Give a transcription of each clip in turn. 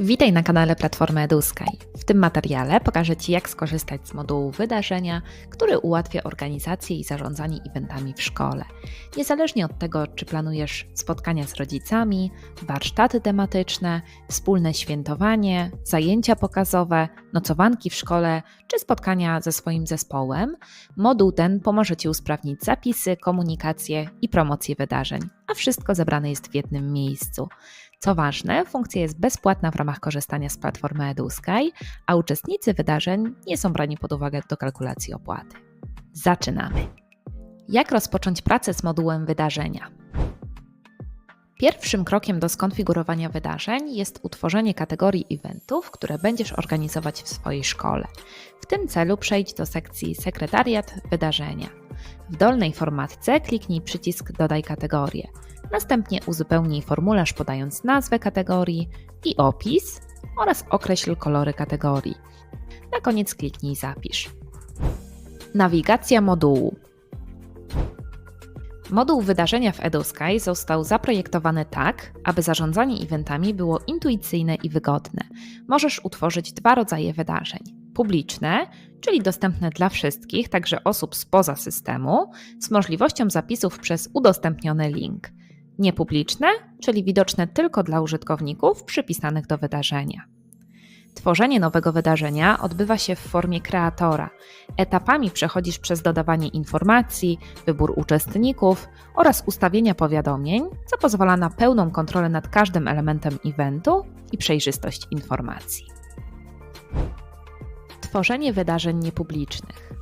Witaj na kanale Platformy EduSky. W tym materiale pokażę Ci, jak skorzystać z modułu wydarzenia, który ułatwia organizację i zarządzanie eventami w szkole. Niezależnie od tego, czy planujesz spotkania z rodzicami, warsztaty tematyczne, wspólne świętowanie, zajęcia pokazowe, nocowanki w szkole, czy spotkania ze swoim zespołem, moduł ten pomoże Ci usprawnić zapisy, komunikację i promocję wydarzeń, a wszystko zebrane jest w jednym miejscu. Co ważne, funkcja jest bezpłatna w ramach korzystania z platformy EduSky, a uczestnicy wydarzeń nie są brani pod uwagę do kalkulacji opłaty. Zaczynamy! Jak rozpocząć pracę z modułem wydarzenia? Pierwszym krokiem do skonfigurowania wydarzeń jest utworzenie kategorii eventów, które będziesz organizować w swojej szkole. W tym celu przejdź do sekcji Sekretariat Wydarzenia. W dolnej formatce kliknij przycisk Dodaj kategorię. Następnie uzupełnij formularz podając nazwę kategorii i opis oraz określ kolory kategorii. Na koniec kliknij Zapisz. Nawigacja modułu. Moduł wydarzenia w EduSky został zaprojektowany tak, aby zarządzanie eventami było intuicyjne i wygodne. Możesz utworzyć dwa rodzaje wydarzeń: publiczne, czyli dostępne dla wszystkich, także osób spoza systemu, z możliwością zapisów przez udostępniony link niepubliczne, czyli widoczne tylko dla użytkowników przypisanych do wydarzenia. Tworzenie nowego wydarzenia odbywa się w formie kreatora. Etapami przechodzisz przez dodawanie informacji, wybór uczestników oraz ustawienia powiadomień, co pozwala na pełną kontrolę nad każdym elementem eventu i przejrzystość informacji. Tworzenie wydarzeń niepublicznych.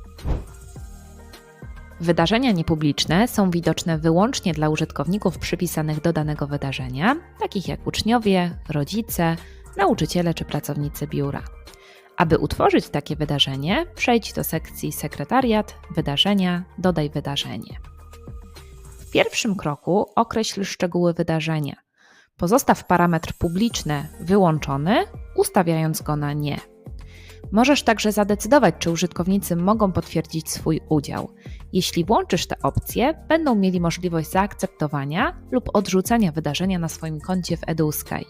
Wydarzenia niepubliczne są widoczne wyłącznie dla użytkowników przypisanych do danego wydarzenia, takich jak uczniowie, rodzice, nauczyciele czy pracownicy biura. Aby utworzyć takie wydarzenie, przejdź do sekcji Sekretariat, Wydarzenia, Dodaj wydarzenie. W pierwszym kroku określ szczegóły wydarzenia. Pozostaw parametr publiczny wyłączony, ustawiając go na nie. Możesz także zadecydować, czy użytkownicy mogą potwierdzić swój udział. Jeśli włączysz te opcje, będą mieli możliwość zaakceptowania lub odrzucenia wydarzenia na swoim koncie w EduSky.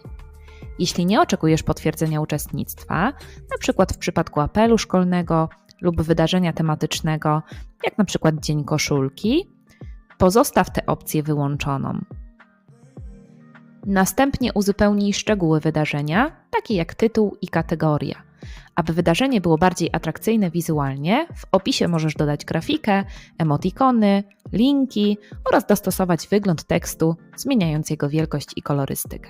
Jeśli nie oczekujesz potwierdzenia uczestnictwa, np. w przypadku apelu szkolnego lub wydarzenia tematycznego, jak np. Dzień Koszulki, pozostaw tę opcję wyłączoną. Następnie uzupełnij szczegóły wydarzenia, takie jak tytuł i kategoria. Aby wydarzenie było bardziej atrakcyjne wizualnie, w opisie możesz dodać grafikę, emotikony, linki oraz dostosować wygląd tekstu, zmieniając jego wielkość i kolorystykę.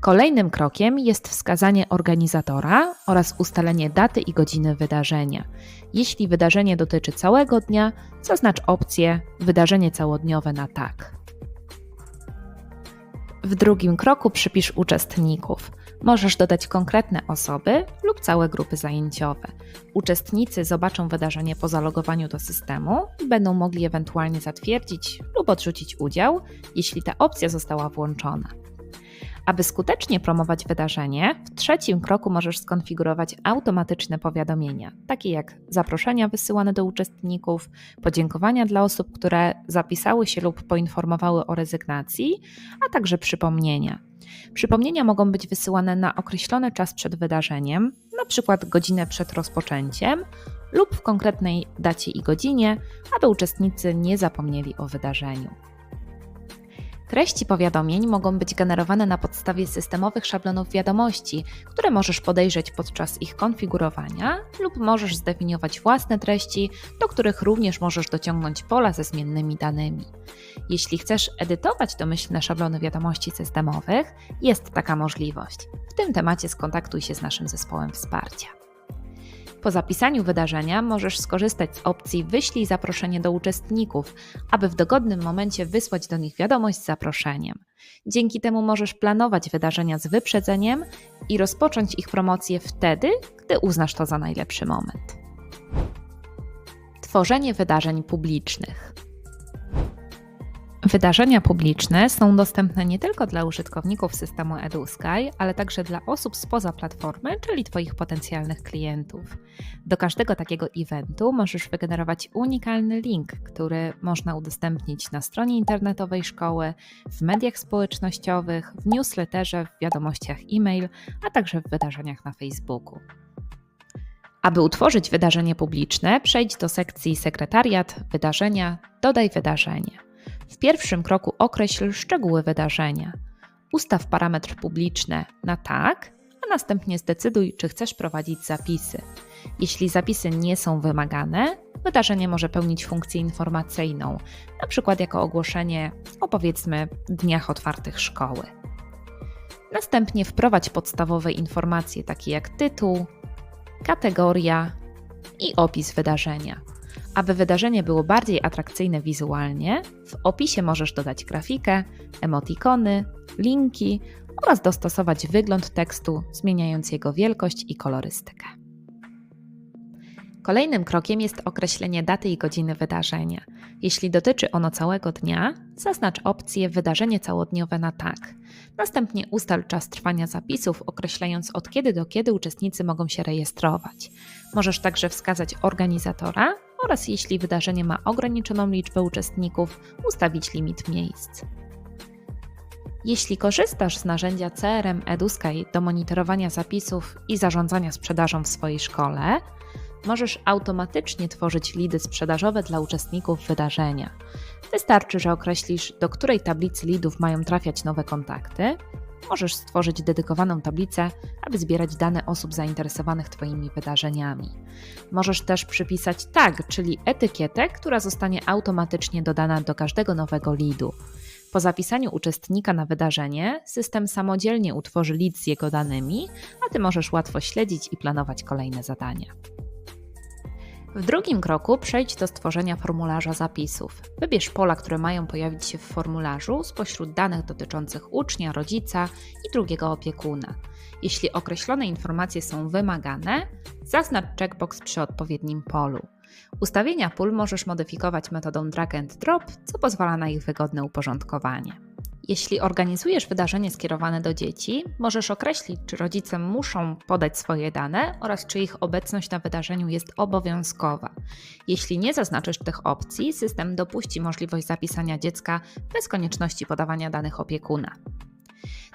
Kolejnym krokiem jest wskazanie organizatora oraz ustalenie daty i godziny wydarzenia. Jeśli wydarzenie dotyczy całego dnia, zaznacz opcję Wydarzenie całodniowe na tak. W drugim kroku przypisz uczestników. Możesz dodać konkretne osoby lub całe grupy zajęciowe. Uczestnicy zobaczą wydarzenie po zalogowaniu do systemu i będą mogli ewentualnie zatwierdzić lub odrzucić udział, jeśli ta opcja została włączona. Aby skutecznie promować wydarzenie, w trzecim kroku możesz skonfigurować automatyczne powiadomienia, takie jak zaproszenia wysyłane do uczestników, podziękowania dla osób, które zapisały się lub poinformowały o rezygnacji, a także przypomnienia. Przypomnienia mogą być wysyłane na określony czas przed wydarzeniem, np. godzinę przed rozpoczęciem, lub w konkretnej dacie i godzinie, aby uczestnicy nie zapomnieli o wydarzeniu. Treści powiadomień mogą być generowane na podstawie systemowych szablonów wiadomości, które możesz podejrzeć podczas ich konfigurowania, lub możesz zdefiniować własne treści, do których również możesz dociągnąć pola ze zmiennymi danymi. Jeśli chcesz edytować domyślne szablony wiadomości systemowych, jest taka możliwość. W tym temacie skontaktuj się z naszym zespołem wsparcia. Po zapisaniu wydarzenia możesz skorzystać z opcji Wyślij zaproszenie do uczestników, aby w dogodnym momencie wysłać do nich wiadomość z zaproszeniem. Dzięki temu możesz planować wydarzenia z wyprzedzeniem i rozpocząć ich promocję wtedy, gdy uznasz to za najlepszy moment. Tworzenie wydarzeń publicznych. Wydarzenia publiczne są dostępne nie tylko dla użytkowników systemu EduSky, ale także dla osób spoza platformy, czyli Twoich potencjalnych klientów. Do każdego takiego eventu możesz wygenerować unikalny link, który można udostępnić na stronie internetowej szkoły, w mediach społecznościowych, w newsletterze, w wiadomościach e-mail, a także w wydarzeniach na Facebooku. Aby utworzyć wydarzenie publiczne, przejdź do sekcji Sekretariat, Wydarzenia, Dodaj wydarzenie. W pierwszym kroku określ szczegóły wydarzenia. Ustaw parametr publiczny na tak, a następnie zdecyduj, czy chcesz prowadzić zapisy. Jeśli zapisy nie są wymagane, wydarzenie może pełnić funkcję informacyjną, np. jako ogłoszenie o powiedzmy dniach otwartych szkoły. Następnie wprowadź podstawowe informacje takie jak tytuł, kategoria i opis wydarzenia. Aby wydarzenie było bardziej atrakcyjne wizualnie, w opisie możesz dodać grafikę, emotikony, linki oraz dostosować wygląd tekstu, zmieniając jego wielkość i kolorystykę. Kolejnym krokiem jest określenie daty i godziny wydarzenia. Jeśli dotyczy ono całego dnia, zaznacz opcję Wydarzenie całodniowe na tak. Następnie ustal czas trwania zapisów, określając od kiedy do kiedy uczestnicy mogą się rejestrować. Możesz także wskazać organizatora oraz jeśli wydarzenie ma ograniczoną liczbę uczestników, ustawić limit miejsc. Jeśli korzystasz z narzędzia CRM EduSky do monitorowania zapisów i zarządzania sprzedażą w swojej szkole, możesz automatycznie tworzyć lidy sprzedażowe dla uczestników wydarzenia. Wystarczy, że określisz, do której tablicy lidów mają trafiać nowe kontakty. Możesz stworzyć dedykowaną tablicę, aby zbierać dane osób zainteresowanych Twoimi wydarzeniami. Możesz też przypisać tag, czyli etykietę, która zostanie automatycznie dodana do każdego nowego lidu. Po zapisaniu uczestnika na wydarzenie, system samodzielnie utworzy lead z jego danymi, a Ty możesz łatwo śledzić i planować kolejne zadania. W drugim kroku przejdź do stworzenia formularza zapisów. Wybierz pola, które mają pojawić się w formularzu spośród danych dotyczących ucznia, rodzica i drugiego opiekuna. Jeśli określone informacje są wymagane, zaznacz checkbox przy odpowiednim polu. Ustawienia pól możesz modyfikować metodą drag and drop, co pozwala na ich wygodne uporządkowanie. Jeśli organizujesz wydarzenie skierowane do dzieci, możesz określić, czy rodzice muszą podać swoje dane oraz czy ich obecność na wydarzeniu jest obowiązkowa. Jeśli nie zaznaczysz tych opcji, system dopuści możliwość zapisania dziecka bez konieczności podawania danych opiekuna.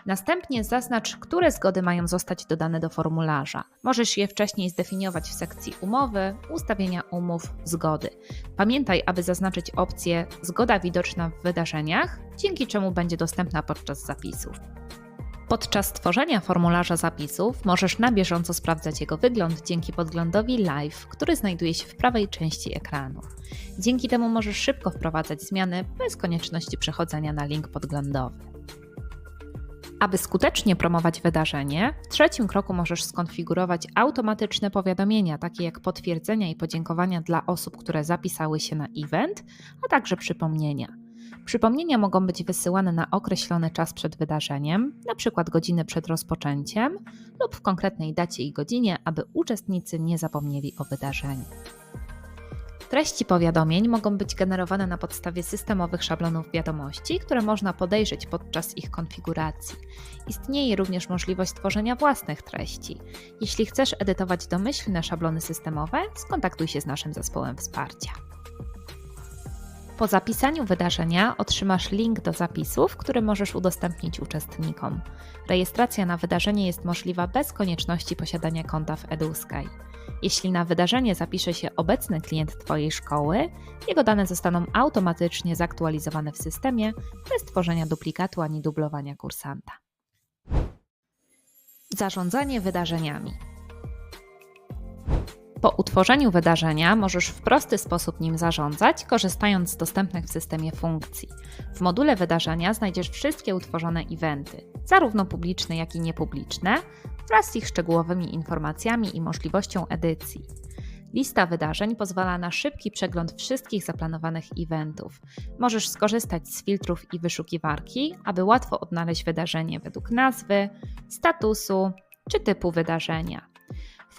Następnie zaznacz, które zgody mają zostać dodane do formularza. Możesz je wcześniej zdefiniować w sekcji umowy, ustawienia umów, zgody. Pamiętaj, aby zaznaczyć opcję zgoda widoczna w wydarzeniach, dzięki czemu będzie dostępna podczas zapisów. Podczas tworzenia formularza zapisów możesz na bieżąco sprawdzać jego wygląd dzięki podglądowi Live, który znajduje się w prawej części ekranu. Dzięki temu możesz szybko wprowadzać zmiany bez konieczności przechodzenia na link podglądowy. Aby skutecznie promować wydarzenie, w trzecim kroku możesz skonfigurować automatyczne powiadomienia, takie jak potwierdzenia i podziękowania dla osób, które zapisały się na event, a także przypomnienia. Przypomnienia mogą być wysyłane na określony czas przed wydarzeniem, np. godziny przed rozpoczęciem, lub w konkretnej dacie i godzinie, aby uczestnicy nie zapomnieli o wydarzeniu. Treści powiadomień mogą być generowane na podstawie systemowych szablonów wiadomości, które można podejrzeć podczas ich konfiguracji. Istnieje również możliwość tworzenia własnych treści. Jeśli chcesz edytować domyślne szablony systemowe, skontaktuj się z naszym zespołem wsparcia. Po zapisaniu wydarzenia otrzymasz link do zapisów, który możesz udostępnić uczestnikom. Rejestracja na wydarzenie jest możliwa bez konieczności posiadania konta w EduSky. Jeśli na wydarzenie zapisze się obecny klient Twojej szkoły, jego dane zostaną automatycznie zaktualizowane w systemie bez tworzenia duplikatu ani dublowania kursanta. Zarządzanie wydarzeniami. Po utworzeniu wydarzenia możesz w prosty sposób nim zarządzać, korzystając z dostępnych w systemie funkcji. W module wydarzenia znajdziesz wszystkie utworzone eventy, zarówno publiczne, jak i niepubliczne, wraz z ich szczegółowymi informacjami i możliwością edycji. Lista wydarzeń pozwala na szybki przegląd wszystkich zaplanowanych eventów. Możesz skorzystać z filtrów i wyszukiwarki, aby łatwo odnaleźć wydarzenie według nazwy, statusu czy typu wydarzenia.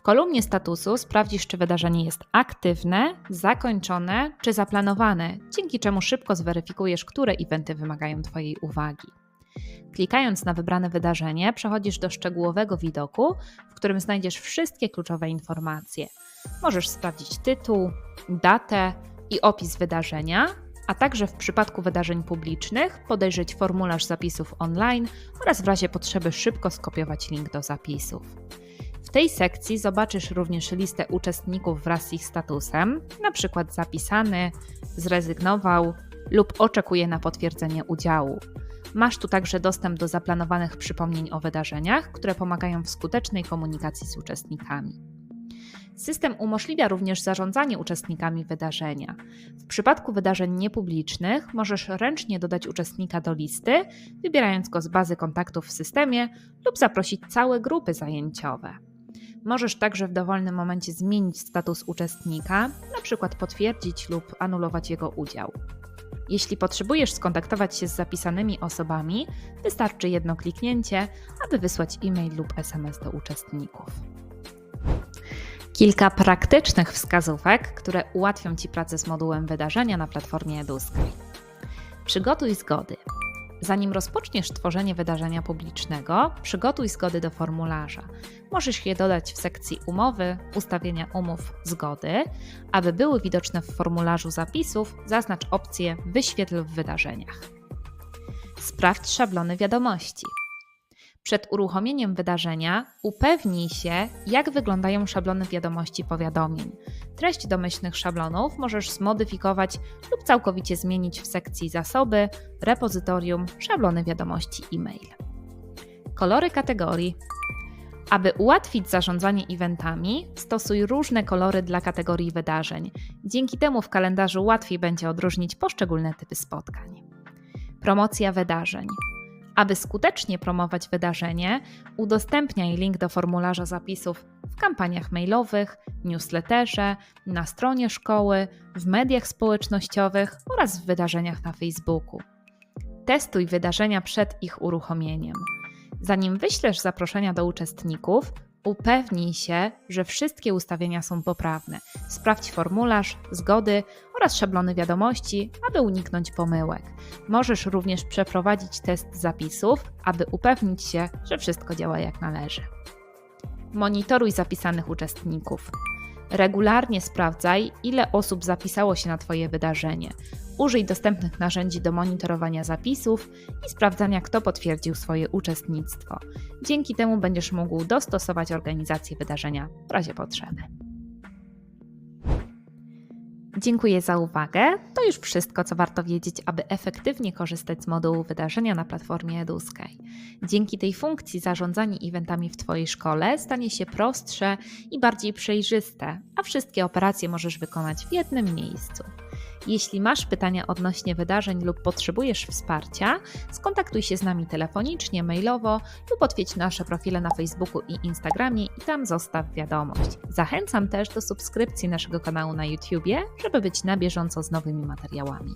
W kolumnie statusu sprawdzisz, czy wydarzenie jest aktywne, zakończone czy zaplanowane, dzięki czemu szybko zweryfikujesz, które eventy wymagają Twojej uwagi. Klikając na wybrane wydarzenie, przechodzisz do szczegółowego widoku, w którym znajdziesz wszystkie kluczowe informacje. Możesz sprawdzić tytuł, datę i opis wydarzenia, a także w przypadku wydarzeń publicznych podejrzeć formularz zapisów online oraz w razie potrzeby szybko skopiować link do zapisów. Tej sekcji zobaczysz również listę uczestników wraz z ich statusem, np. zapisany, zrezygnował lub oczekuje na potwierdzenie udziału. Masz tu także dostęp do zaplanowanych przypomnień o wydarzeniach, które pomagają w skutecznej komunikacji z uczestnikami. System umożliwia również zarządzanie uczestnikami wydarzenia. W przypadku wydarzeń niepublicznych możesz ręcznie dodać uczestnika do listy, wybierając go z bazy kontaktów w systemie lub zaprosić całe grupy zajęciowe. Możesz także w dowolnym momencie zmienić status uczestnika, np. potwierdzić lub anulować jego udział. Jeśli potrzebujesz skontaktować się z zapisanymi osobami, wystarczy jedno kliknięcie, aby wysłać e-mail lub SMS do uczestników. Kilka praktycznych wskazówek, które ułatwią Ci pracę z modułem wydarzenia na platformie EduSky. Przygotuj zgody. Zanim rozpoczniesz tworzenie wydarzenia publicznego, przygotuj zgody do formularza. Możesz je dodać w sekcji umowy, ustawienia umów, zgody. Aby były widoczne w formularzu zapisów, zaznacz opcję Wyświetl w wydarzeniach. Sprawdź szablony wiadomości. Przed uruchomieniem wydarzenia upewnij się, jak wyglądają szablony wiadomości powiadomień. Treść domyślnych szablonów możesz zmodyfikować lub całkowicie zmienić w sekcji Zasoby, Repozytorium, Szablony wiadomości e-mail. Kolory kategorii. Aby ułatwić zarządzanie eventami, stosuj różne kolory dla kategorii wydarzeń. Dzięki temu w kalendarzu łatwiej będzie odróżnić poszczególne typy spotkań. Promocja wydarzeń. Aby skutecznie promować wydarzenie, udostępniaj link do formularza zapisów w kampaniach mailowych, newsletterze, na stronie szkoły, w mediach społecznościowych oraz w wydarzeniach na Facebooku. Testuj wydarzenia przed ich uruchomieniem. Zanim wyślesz zaproszenia do uczestników, Upewnij się, że wszystkie ustawienia są poprawne. Sprawdź formularz, zgody oraz szablony wiadomości, aby uniknąć pomyłek. Możesz również przeprowadzić test zapisów, aby upewnić się, że wszystko działa jak należy. Monitoruj zapisanych uczestników. Regularnie sprawdzaj, ile osób zapisało się na Twoje wydarzenie. Użyj dostępnych narzędzi do monitorowania zapisów i sprawdzania, kto potwierdził swoje uczestnictwo. Dzięki temu będziesz mógł dostosować organizację wydarzenia w razie potrzeby. Dziękuję za uwagę. To już wszystko, co warto wiedzieć, aby efektywnie korzystać z modułu wydarzenia na platformie EduSky. Dzięki tej funkcji zarządzanie eventami w Twojej szkole stanie się prostsze i bardziej przejrzyste, a wszystkie operacje możesz wykonać w jednym miejscu. Jeśli masz pytania odnośnie wydarzeń lub potrzebujesz wsparcia, skontaktuj się z nami telefonicznie, mailowo lub odwiedź nasze profile na Facebooku i Instagramie i tam zostaw wiadomość. Zachęcam też do subskrypcji naszego kanału na YouTubie, żeby być na bieżąco z nowymi materiałami.